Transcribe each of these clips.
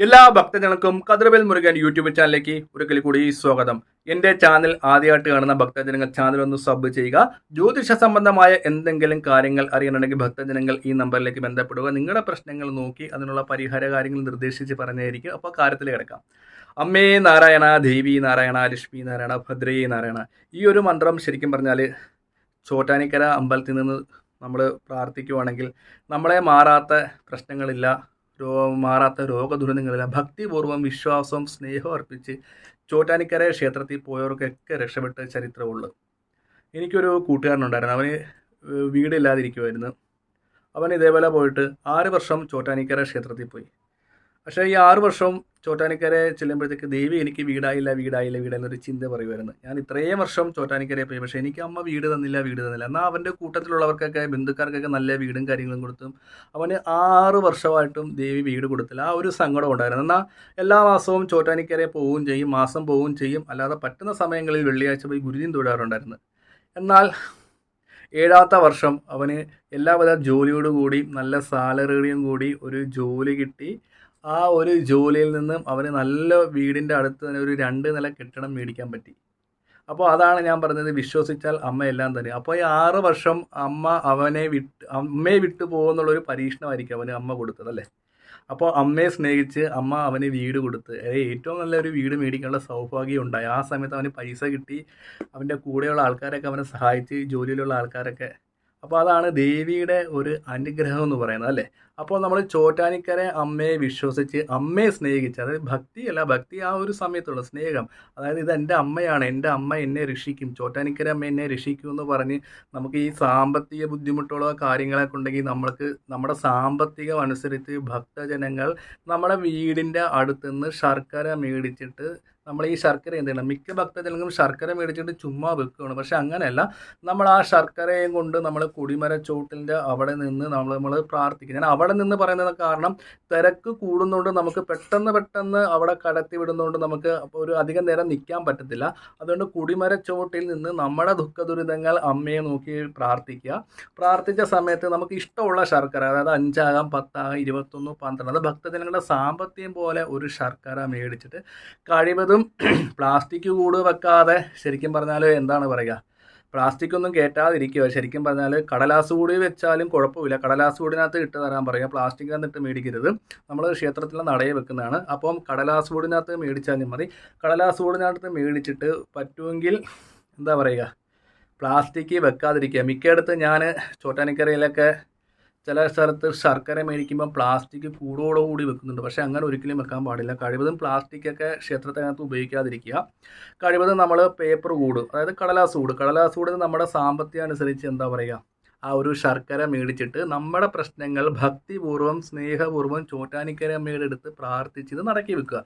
എല്ലാ ഭക്തജനങ്ങൾക്കും കതിർവേൽ മുരുകൻ യൂട്യൂബ് ചാനലിലേക്ക് ഒരിക്കൽ കൂടി സ്വാഗതം. എന്റെ ചാനൽ ആദ്യമായിട്ട് കാണുന്ന ഭക്തജനങ്ങൾ ചാനൽ ഒന്ന് സബ് ചെയ്യുക. ജ്യോതിഷ സംബന്ധമായ എന്തെങ്കിലും കാര്യങ്ങൾ അറിയണമെങ്കിൽ ഭക്തജനങ്ങൾ ഈ നമ്പറിലേക്ക് ബന്ധപ്പെടുക. നിങ്ങളുടെ പ്രശ്നങ്ങൾ നോക്കി അതിനുള്ള പരിഹാര കാര്യങ്ങൾ നിർദ്ദേശിച്ച് പറഞ്ഞായിരിക്കും. അപ്പോൾ കാര്യത്തിൽ കിടക്കാം. അമ്മേ നാരായണ ദേവി നാരായണ ലക്ഷ്മി നാരായണ ഭദ്രേ നാരായണ. ഈ ഒരു മന്ത്രം ശരിക്കും പറഞ്ഞാൽ ചോറ്റാനിക്കര അമ്പലത്തിൽ നിന്ന് നമ്മൾ പ്രാർത്ഥിക്കുവാണെങ്കിൽ നമ്മളെ മാറാത്ത പ്രശ്നങ്ങളില്ല. മാറാത്ത രോഗദുരിതങ്ങളില്ല ഭക്തിപൂർവം വിശ്വാസവും സ്നേഹവും അർപ്പിച്ച് ചോറ്റാനിക്കര ക്ഷേത്രത്തിൽ പോയവർക്കൊക്കെ രക്ഷപ്പെട്ട ചരിത്രമുള്ളു എനിക്കൊരു കൂട്ടുകാരനുണ്ടായിരുന്നു. അവന് വീടില്ലാതിരിക്കുമായിരുന്നു അവൻ ഇതേപോലെ പോയിട്ട് ആറ് വർഷം ചോറ്റാനിക്കര ക്ഷേത്രത്തിൽ പോയി. പക്ഷേ ഈ ആറു വർഷം ചോറ്റാനിക്കരെ ചെല്ലുമ്പോഴത്തേക്ക് ദേവി എനിക്ക് വീടായില്ല വീടായില്ല വീടായില്ല ഒരു ചിന്ത പറയുമായിരുന്നു. ഞാൻ ഇത്രയും വർഷം ചോറ്റാനിക്കരെ പോയി. പക്ഷേ എനിക്ക് അമ്മ വീട് തന്നില്ല വീട് തന്നില്ല. എന്നാൽ അവന്റെ കൂട്ടത്തിലുള്ളവർക്കൊക്കെ ബന്ധുക്കാർക്കൊക്കെ നല്ല വീടും കാര്യങ്ങളും കൊടുത്തും അവന് ആറ് വർഷമായിട്ടും ദേവി വീട് കൊടുത്തില്ല. ആ ഒരു സങ്കടം ഉണ്ടായിരുന്നു. എന്നാൽ എല്ലാ മാസവും ചോറ്റാനിക്കരെ പോവുകയും ചെയ്യും മാസം പോവുകയും ചെയ്യും. അല്ലാതെ പറ്റുന്ന സമയങ്ങളിൽ വെള്ളിയാഴ്ച പോയി ഗുരുതിയും തൊഴാറുണ്ടായിരുന്നു. എന്നാൽ ഏഴാമത്തെ വർഷം അവന് എല്ലാവിധ ജോലിയോടുകൂടി നല്ല സാലറിയോടും കൂടി ഒരു ജോലി കിട്ടി. ആ ഒരു ജോലിയിൽ നിന്നും അവന് നല്ല വീടിന്റെ അടുത്ത് തന്നെ ഒരു രണ്ട് നില കെട്ടിടം മേടിക്കാൻ പറ്റി. അപ്പോൾ അതാണ് ഞാൻ പറഞ്ഞത് വിശ്വസിച്ചാൽ അമ്മ എല്ലാം തന്നെ. അപ്പോൾ ഈ ആറ് വർഷം അമ്മ അവനെ വിട്ട് അമ്മയെ വിട്ടു പോകുന്നുള്ളൊരു പരീക്ഷണമായിരിക്കും അവന് അമ്മ കൊടുത്തത് അല്ലേ? അപ്പോൾ അമ്മയെ സ്നേഹിച്ച് അമ്മ അവന് വീട് കൊടുത്ത് ഏറ്റവും ഏറ്റവും നല്ലൊരു വീട് മേടിക്കാനുള്ള സൗഭാഗ്യം ഉണ്ടായി. ആ സമയത്ത് അവന് പൈസ കിട്ടി. അവന്റെ കൂടെയുള്ള ആൾക്കാരൊക്കെ അവനെ സഹായിച്ച് ജോലിയിലുള്ള ആൾക്കാരൊക്കെ. അപ്പോൾ അതാണ് ദേവിയുടെ ഒരു അനുഗ്രഹം എന്ന് പറയുന്നത് അല്ലേ? അപ്പോൾ നമ്മൾ ചോറ്റാനിക്കരെ അമ്മയെ വിശ്വസിച്ച് അമ്മയെ സ്നേഹിച്ച് അതായത് ഭക്തിയല്ല ഭക്തി ആ ഒരു സമയത്തുള്ള സ്നേഹം. അതായത് ഇത് എന്റെ അമ്മയാണ് എന്റെ അമ്മ എന്നെ രക്ഷിക്കും ചോറ്റാനിക്കര അമ്മ എന്നെ രക്ഷിക്കും എന്ന് പറഞ്ഞ് നമുക്ക് ഈ സാമ്പത്തിക ബുദ്ധിമുട്ടുകളോ കാര്യങ്ങളൊക്കെ ഉണ്ടെങ്കിൽ നമ്മൾക്ക് നമ്മുടെ സാമ്പത്തികം അനുസരിച്ച് ഭക്തജനങ്ങൾ നമ്മുടെ വീടിന്റെ അടുത്തുനിന്ന് ശർക്കര മേടിച്ചിട്ട് നമ്മൾ ഈ ശർക്കര എന്ത് ചെയ്യണം? മിക്ക ഭക്തജനങ്ങളും ശർക്കര മേടിച്ചിട്ട് ചുമ്മാ വെക്കുകയാണ്. പക്ഷെ അങ്ങനെയല്ല. നമ്മൾ ആ ശർക്കരയും കൊണ്ട് നമ്മൾ കുടിമരച്ചോട്ടിന്റെ അവിടെ നിന്ന് നമ്മൾ നമ്മൾ പ്രാർത്ഥിക്കും. ഞാൻ അവിടെ നിന്ന് പറയുന്നത് കാരണം തിരക്ക് കൂടുന്നതുകൊണ്ട് നമുക്ക് പെട്ടെന്ന് പെട്ടെന്ന് അവിടെ കടത്തി വിടുന്നതുകൊണ്ട് നമുക്ക് ഒരു അധികം നേരം നിൽക്കാൻ പറ്റത്തില്ല. അതുകൊണ്ട് കുടിമര ചുവട്ടിൽ നിന്ന് നമ്മുടെ ദുഃഖ ദുരിതങ്ങൾ അമ്മയെ നോക്കി പ്രാർത്ഥിക്കുക. പ്രാർത്ഥിച്ച സമയത്ത് നമുക്ക് ഇഷ്ടമുള്ള ശർക്കര അതായത് അഞ്ചാകാം പത്താകാം ഇരുപത്തൊന്ന് പന്ത്രണ്ട് അത് ഭക്തജനങ്ങളുടെ സാമ്പത്തികം പോലെ ഒരു ശർക്കര മേടിച്ചിട്ട് കഴിവതും പ്ലാസ്റ്റിക് കൂട് വെക്കാതെ ശരിക്കും പറഞ്ഞാൽ എന്താണ് പറയുക? പ്ലാസ്റ്റിക് ഒന്നും കയറ്റാതിരിക്കുക ശരിക്കും പറഞ്ഞാൽ കടലാസ് കൂടി വെച്ചാലും കുഴപ്പമില്ല. കടലാസ് കൂടിനകത്ത് ഇട്ട് തരാൻ പറയുക പ്ലാസ്റ്റിക് ഇട്ട് മേടിക്കരുത്. നമ്മൾ ക്ഷേത്രത്തിലെ നടയെ വെക്കുന്നതാണ്. അപ്പം കടലാസ് കൂടിനകത്ത് മേടിച്ചാലും മതി. കടലാസ് കൂടിനകത്ത് മേടിച്ചിട്ട് പറ്റുമെങ്കിൽ എന്താ പറയുക? പ്ലാസ്റ്റിക് വെക്കാതിരിക്കുക. മിക്കയിടത്ത് ഞാൻ ചോറ്റാനിക്കരയിലൊക്കെ ചില സ്ഥലത്ത് ശർക്കര മേടിക്കുമ്പോൾ പ്ലാസ്റ്റിക് കൂടോടുകൂടി വെക്കുന്നുണ്ട്. പക്ഷേ അങ്ങനെ ഒരിക്കലും വെക്കാൻ പാടില്ല. കഴിവതും പ്ലാസ്റ്റിക്കൊക്കെ ക്ഷേത്രത്തിനകത്ത് ഉപയോഗിക്കാതിരിക്കുക. കഴിവതും നമ്മൾ പേപ്പർ കൂട് അതായത് കടലാസ് കൂട്. കടലാസ് കൂട് നമ്മുടെ സാമ്പത്തികം അനുസരിച്ച് എന്താ പറയുക? ആ ഒരു ശർക്കര മേടിച്ചിട്ട് നമ്മുടെ പ്രശ്നങ്ങൾ ഭക്തിപൂർവം സ്നേഹപൂർവം ചോറ്റാനിക്കര അമ്മയുടെ അടുത്ത് പ്രാർത്ഥിച്ച് ഇത് നടക്കി വെക്കുക.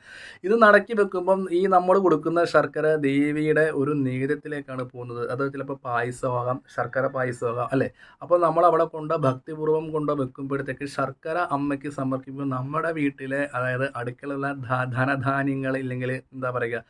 ഇത് നടക്കി വെക്കുമ്പം ഈ നമ്മൾ കൊടുക്കുന്ന ശർക്കര ദേവിയുടെ ഒരു നേതൃത്വത്തിലേക്കാണ് പോകുന്നത്. അത് ചിലപ്പോൾ പായസമാകാം ശർക്കര പായസമാകാം അല്ലേ? അപ്പോൾ നമ്മൾ അവിടെ കൊണ്ട് ഭക്തിപൂർവം കൊണ്ട് വെക്കുമ്പോഴത്തേക്ക് ശർക്കര അമ്മയ്ക്ക് സമർപ്പിക്കുമ്പോൾ നമ്മുടെ വീട്ടിലെ അതായത് അടുക്കളയുള്ള ധനധാന്യങ്ങൾ ഇല്ലെങ്കിൽ എന്താ പറയുക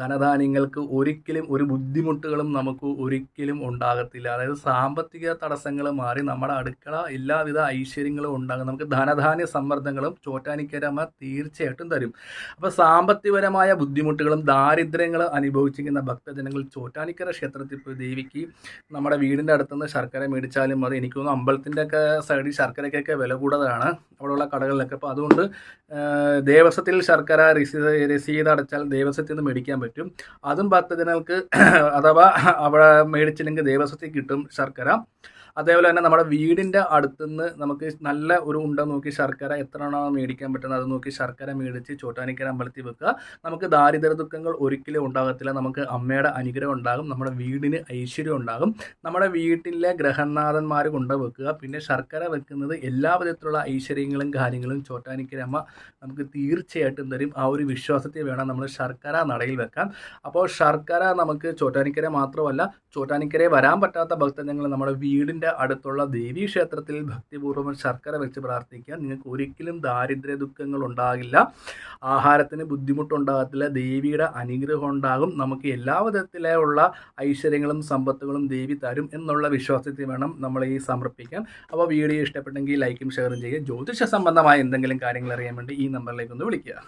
ധനധാന്യങ്ങൾക്ക് ഒരിക്കലും ഒരു ബുദ്ധിമുട്ടുകളും നമുക്ക് ഒരിക്കലും ഉണ്ടാകത്തില്ല. അതായത് സാമ്പത്തിക തടസ്സങ്ങൾ മാറി നമ്മുടെ അടുക്കള എല്ലാവിധ ഐശ്വര്യങ്ങളും ഉണ്ടാകും. നമുക്ക് ധനധാന്യ സമ്മർദ്ദങ്ങളും ചോറ്റാനിക്കരമ തീർച്ചയായിട്ടും തരും. അപ്പോൾ സാമ്പത്തികപരമായ ബുദ്ധിമുട്ടുകളും ദാരിദ്ര്യങ്ങളും അനുഭവിച്ചിരിക്കുന്ന ഭക്തജനങ്ങൾ ചോറ്റാനിക്കര ക്ഷേത്രത്തിൽ പോയി ദേവിക്ക് നമ്മുടെ വീടിന്റെ അടുത്തുനിന്ന് ശർക്കര മേടിച്ചാലും മതി എനിക്ക് തോന്നുന്നു അമ്പലത്തിന്റെ ഒക്കെ സൈഡിൽ ശർക്കരയ്ക്കൊക്കെ വില കൂടുതലാണ്. അവിടെയുള്ള കടകളിലൊക്കെ. അപ്പോൾ അതുകൊണ്ട് ദേവസ്വത്തിൽ ശർക്കര രസീത് രസീത് അടച്ചാൽ ദേവസ്വത്തിൽ നിന്ന് മേടിക്കാൻ പറ്റും. അതും ഭക്തജനങ്ങൾക്ക് അഥവാ അവിടെ മേടിച്ചില്ലെങ്കിൽ ദേവസ്വത്തിൽ കിട്ടും ശർക്കര. അതേപോലെ തന്നെ നമ്മുടെ വീടിന്റെ അടുത്തുനിന്ന് നമുക്ക് നല്ല ഒരു ഉണ്ട നോക്കി ശർക്കര എത്രയാണോ മേടിക്കാൻ പറ്റുന്നത് അത് നോക്കി ശർക്കര മേടിച്ച് ചോട്ടാനിക്കര അമ്പലത്തിൽ വെക്കുക. നമുക്ക് ദാരിദ്ര്യ ദുഃഖങ്ങൾ ഒരിക്കലും ഉണ്ടാകത്തില്ല. നമുക്ക് അമ്മയുടെ അനുഗ്രഹം ഉണ്ടാകും. നമ്മുടെ വീടിന് ഐശ്വര്യം ഉണ്ടാകും. നമ്മുടെ വീട്ടിലെ ഗ്രഹനാഥന്മാർ കൊണ്ട് വെക്കുക. പിന്നെ ശർക്കര വെക്കുന്നത് എല്ലാ വിധത്തിലുള്ള ഐശ്വര്യങ്ങളും കാര്യങ്ങളും ചോട്ടാനിക്കര അമ്മ നമുക്ക് തീർച്ചയായിട്ടും തരും. ആ ഒരു വിശ്വാസത്തെ വേണം നമ്മൾ ശർക്കര നടയിൽ വെക്കാൻ. അപ്പോൾ ശർക്കര നമുക്ക് ചോട്ടാനിക്കര മാത്രമല്ല ചോട്ടാനിക്കരയെ വരാൻ പറ്റാത്ത ഭക്തജനങ്ങൾ നമ്മുടെ വീടിന്റെ വീടിന്റെ അടുത്തുള്ള ദേവീ ക്ഷേത്രത്തിൽ ഭക്തിപൂർവം ശർക്കര വെച്ച് പ്രാർത്ഥിക്കുക നിങ്ങൾക്ക് ഒരിക്കലും ദാരിദ്ര്യ ദുഃഖങ്ങൾ ഉണ്ടാകില്ല. ആഹാരത്തിന് ബുദ്ധിമുട്ടുണ്ടാകത്തില്ല. ദേവിയുടെ അനുഗ്രഹം ഉണ്ടാകും. നമുക്ക് എല്ലാ വിധത്തിലുള്ള ഐശ്വര്യങ്ങളും സമ്പത്തുകളും ദേവി തരും എന്നുള്ള വിശ്വാസത്തിൽ വേണം നമ്മൾ ഈ സമർപ്പിക്കാൻ. അപ്പോൾ വീഡിയോ ഇഷ്ടപ്പെട്ടെങ്കിൽ ലൈക്കും ഷെയറും ചെയ്യുക. ജ്യോതിഷ സംബന്ധമായ എന്തെങ്കിലും കാര്യങ്ങൾ അറിയാൻ വേണ്ടി ഈ നമ്പറിലേക്ക് ഒന്ന് വിളിക്കുക.